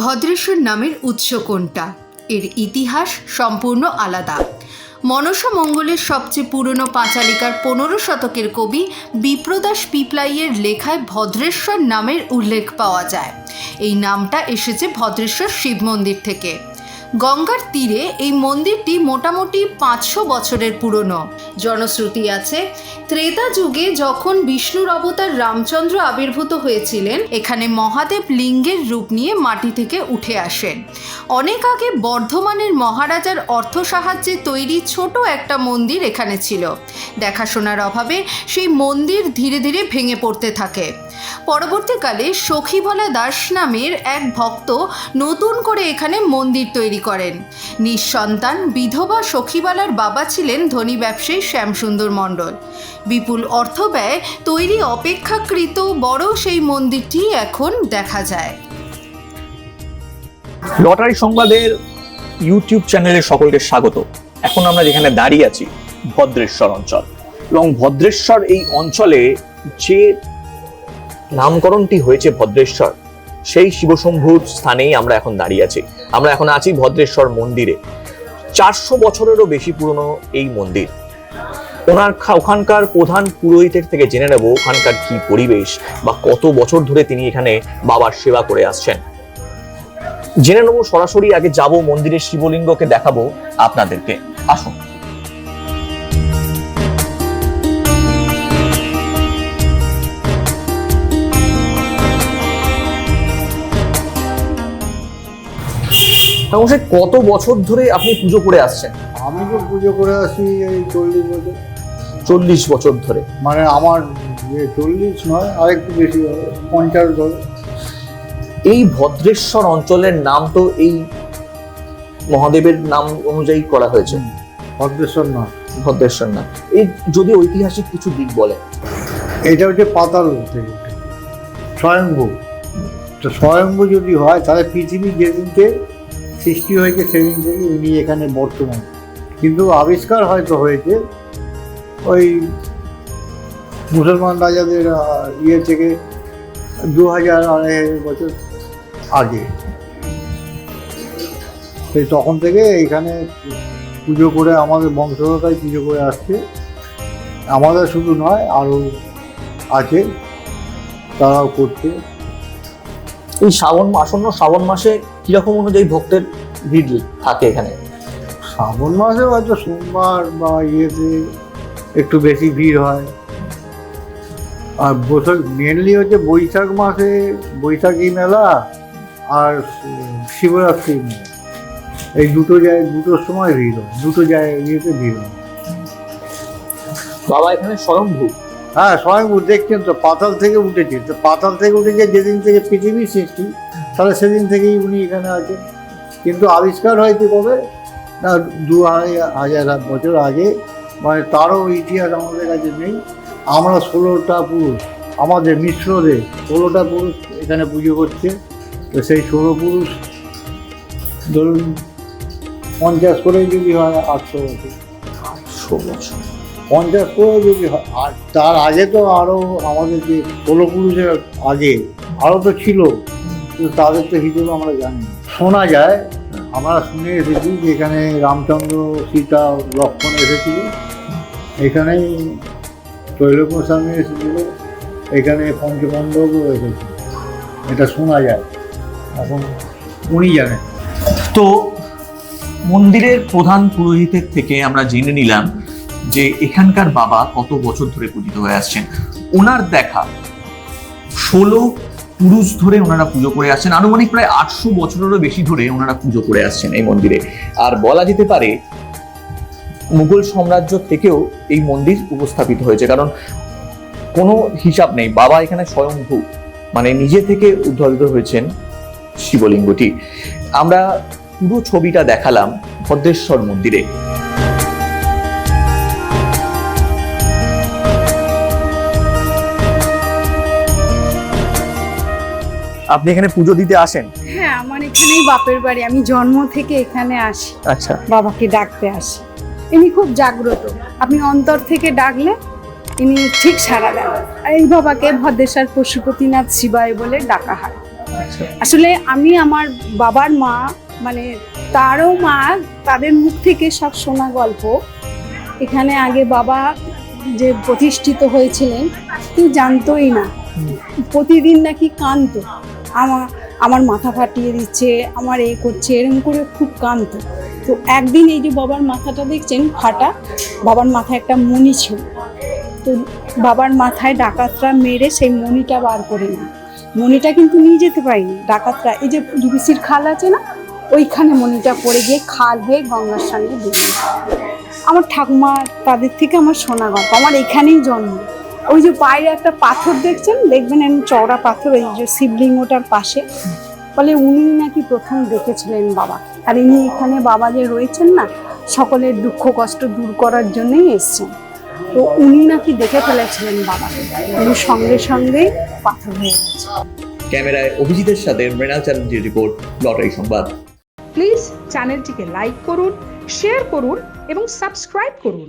ভদ্রেশ্বর নামের উৎস কোনটা? এর ইতিহাস সম্পূর্ণ আলাদা। মনসা মঙ্গলের সবচেয়ে পুরনো পাঁচালিকার পনেরো শতকের কবি বিপ্রদাস পিপলাইয়ের লেখায় ভদ্রেশ্বর নামের উল্লেখ পাওয়া যায়। এই নামটা এসেছে ভদ্রেশ্বর শিব মন্দির থেকে। গঙ্গার তীরে এই মন্দিরটি মোটামুটি পাঁচশো বছরের পুরনো। জনশ্রুতি আছে, ত্রেতা যুগে যখন বিষ্ণুর অবতার রামচন্দ্র আবির্ভূত হয়েছিলেন, এখানে মহাদেব লিঙ্গের রূপ নিয়ে মাটি থেকে উঠে আসেন। অনেক আগে বর্ধমানের মহারাজার অর্থ সাহায্যে তৈরি ছোট একটা মন্দির এখানে ছিল। দেখাশোনার অভাবে সেই মন্দির ধীরে ধীরে ভেঙে পড়তে থাকে। পরবর্তীকালে সখীভলা দাস নামের এক ভক্ত নতুন করে এখানে মন্দির তৈরি করেন। নিঃসন্তান বিধবা সখীবালার বাবা ছিলেন ধনী ব্যবসায়ী শ্যামসুন্দর মণ্ডল। বিপুল অর্থ ব্যয় তৈরি অপেক্ষাকৃত বড় সেই মন্দিরটি এখন দেখা যায়। লটারি সংবাদের ইউটিউব চ্যানেলে সকলকে স্বাগত। এখন আমরা যেখানে দাঁড়িয়ে আছি, ভদ্রেশ্বর অঞ্চল। এবং ভদ্রেশ্বর এই অঞ্চলে যে নামকরণটি হয়েছে ভদ্রেশ্বর। সেই শিবশম্ভুর স্থানেই আমরা এখন দাঁড়িয়ে আছি। আমরা এখন আছি ভদ্রেশ্বর মন্দিরে। চারশো বছরেরও বেশি পুরনো এই মন্দির। ওনার ওখানকার প্রধান পুরোহিতের থেকে জেনে নেব ওখানকার কি পরিবেশ বা কত বছর ধরে তিনি এখানে বাবার সেবা করে আসছেন। জেনে নেব সরাসরি আগে যাব মন্দিরের শিবলিঙ্গকে দেখাবো আপনাদেরকে। আসুন। কত বছর ধরে আপনি পুজো করে আসছেন? আমি তো পুজো করে আসি এই চল্লিশ বছর। চল্লিশ বছর ধরে। মানে আমার চল্লিশ নয় আরেকটু বেশি হবে পঞ্চাশ ধরে। এই ভদ্রেশ্বর অঞ্চলের নাম তো এই মহাদেবের নাম অনুযায়ী করা হয়েছে। ভদ্রেশ্বর নয়। ভদ্রেশ্বর নাম এই যদি ঐতিহাসিক কিছু দিক বলে। এটা হচ্ছে পাতাল থেকে। স্বয়ম্ভু। তো স্বয়ম্ভু যদি হয় তাহলে পৃথিবী যেদিনকে সৃষ্টি হয়েছে সেদিন থেকে উনি এখানে বর্তমান। কিন্তু আবিষ্কার হয়তো হয়েছে। ওই মুসলমান রাজাদের ইয়ে থেকে দু হাজার আড়াই হাজার বছর আগে। সেই তখন থেকে এখানে পুজো করে আমাদের বংশগতায় পুজো করে আসছে। আমাদের শুধু নয়, আরও আছে। তারাও করছে। এই শ্রাবণ আসন্ন শ্রাবণ মাসে কীরকম অনুযায়ী ভক্তের ভিড় থাকে এখানে? শ্রাবণ মাসে হয়তো সোমবার বা ইয়েতে একটু বেশি ভিড় হয়। আর বৈশাখ মেনলি হচ্ছে বৈশাখ মাসে বৈশাখী মেলা আর শিবরাত্রি মেলা। এই দুটো জায়গায় দুটোর সময় ভিড় হয় দুটো জায়গায় ইয়েতে ভিড় হয়। বাবা এখানে স্বয়ংভূ হ্যাঁ স্বয়ংভূ দেখছেন তো, পাতাল থেকে উঠেছে। তো পাতাল থেকে উঠেছে যেদিন থেকে পৃথিবীর সৃষ্টি, তাহলে সেদিন থেকেই উনি এখানে আছেন। কিন্তু আবিষ্কার হয়েছে কবে? না, দু হাজার বছর আগে। মানে তারও ইতিহাস আমাদের কাছে নেই। আমরা ষোলোটা পুরুষ, আমাদের মিশ্রদের ষোলোটা পুরুষ এখানে পুজো করছে। তো সেই ষোলো পুরুষ, ধরুন, পঞ্চাশ করে যদি হয়, আটশো বছর। আটশো বছর। পঞ্চাশ যদি হয়, আর তার আগে তো আরও আমাদের যে ষোলো পুরুষের আগে আরও তো ছিল, কিন্তু তাদের তো হিসেবে আমরা জানি শোনা যায়, আমরা শুনে এসেছি যে এখানে রামচন্দ্র, সীতা, লক্ষ্মণ এসেছিল। এখানেই তৈলক এসেছিল, এখানে পঞ্চপাণ্ডবও এসেছিল। এটা শোনা যায়। এখন উনি জানেন। তো মন্দিরের প্রধান পুরোহিতের থেকে আমরা জেনে নিলাম যে এখানকার বাবা কত বছর ধরে পূজিত হয়ে আসছেন। ওনার দেখা ষোলো পুরুষ ধরে ওনারা পুজো করে আসছেন। আনুমানিক প্রায় আটশো বছরেরও বেশি ধরে ওনারা পুজো করে আসছেন এই মন্দিরে। আর বলা যেতে পারে মুঘল সাম্রাজ্য থেকেও এই মন্দির উপস্থাপিত হয়েছে। কারণ কোনো হিসাব নেই, বাবা এখানে স্বয়ংভূ। মানে নিজে থেকে উদ্ভাবিত হয়েছেন শিবলিঙ্গটি। আমরা পুরো ছবিটা দেখালাম ভদ্রেশ্বর মন্দিরে। আপনি এখানে পুজো দিতে আসেন? হ্যাঁ আমার এখানেই বাপের বাড়ি। আমি জন্ম থেকে এখানে আসি। আচ্ছা। বাবাকে ডাকতে আসি। ইনি খুব জাগ্রত। আপনি অন্তর থেকে ডাকলে ইনি ঠিক সারা দেন। এই বাবাকে ভদ্রেশ্বর পশুপতিনাথ শিবায় বলে ডাকা হয়। আসলে আমি আমার বাবার মা মানে তারও মা তাদের মুখ থেকে সব শোনা গল্প। এখানে আগে বাবা যে প্রতিষ্ঠিত হয়েছিলেন কেউ জানতোই না। প্রতিদিন নাকি কাঁদতো। আমার আমার মাথা ফাটিয়ে দিচ্ছে, আমার এ করছে এরকম করে খুব কাঁদতো। তো একদিন এই যে বাবার মাথাটা দেখছেন, ফাটা, বাবার মাথায় একটা মণি ছিল। তো বাবার মাথায় ডাকাতরা মেরে সেই মণিটা বার করে নেয় মণিটা কিন্তু নিয়ে যেতে পারিনি, ডাকাতরা। এই যে ডিবিসির খাল আছে না, ওইখানে মণিটা পড়ে গিয়ে খাল হয়ে গঙ্গার সঙ্গে বেরিয়ে আমার ঠাকুমা তাদের থেকে আমার শোনা গল্প আমার এখানেই জন্ম। ওই যে বাইরে একটা পাথর দেখছেন? দেখবেন এরকম চওড়া পাথর ওই যে শিবলিঙ্গটার পাশে। বলে উনি নাকি প্রথম দেখেছিলেন বাবা। আর ইনি এখানে বাবা যে রয়েছেন না সকলের দুঃখ কষ্ট দূর করার জন্যই এসছেন। তো উনি নাকি দেখে ফেলেছিলেন বাবা। উনি সঙ্গে সঙ্গেই পাথর হয়ে গেছে। ক্যামেরায় অভিজিতের সাথে মৃণাল চ্যাটার্জির রিপোর্ট লটারি সংবাদ। প্লিজ চ্যানেলটিকে লাইক করুন শেয়ার করুন এবং সাবস্ক্রাইব করুন।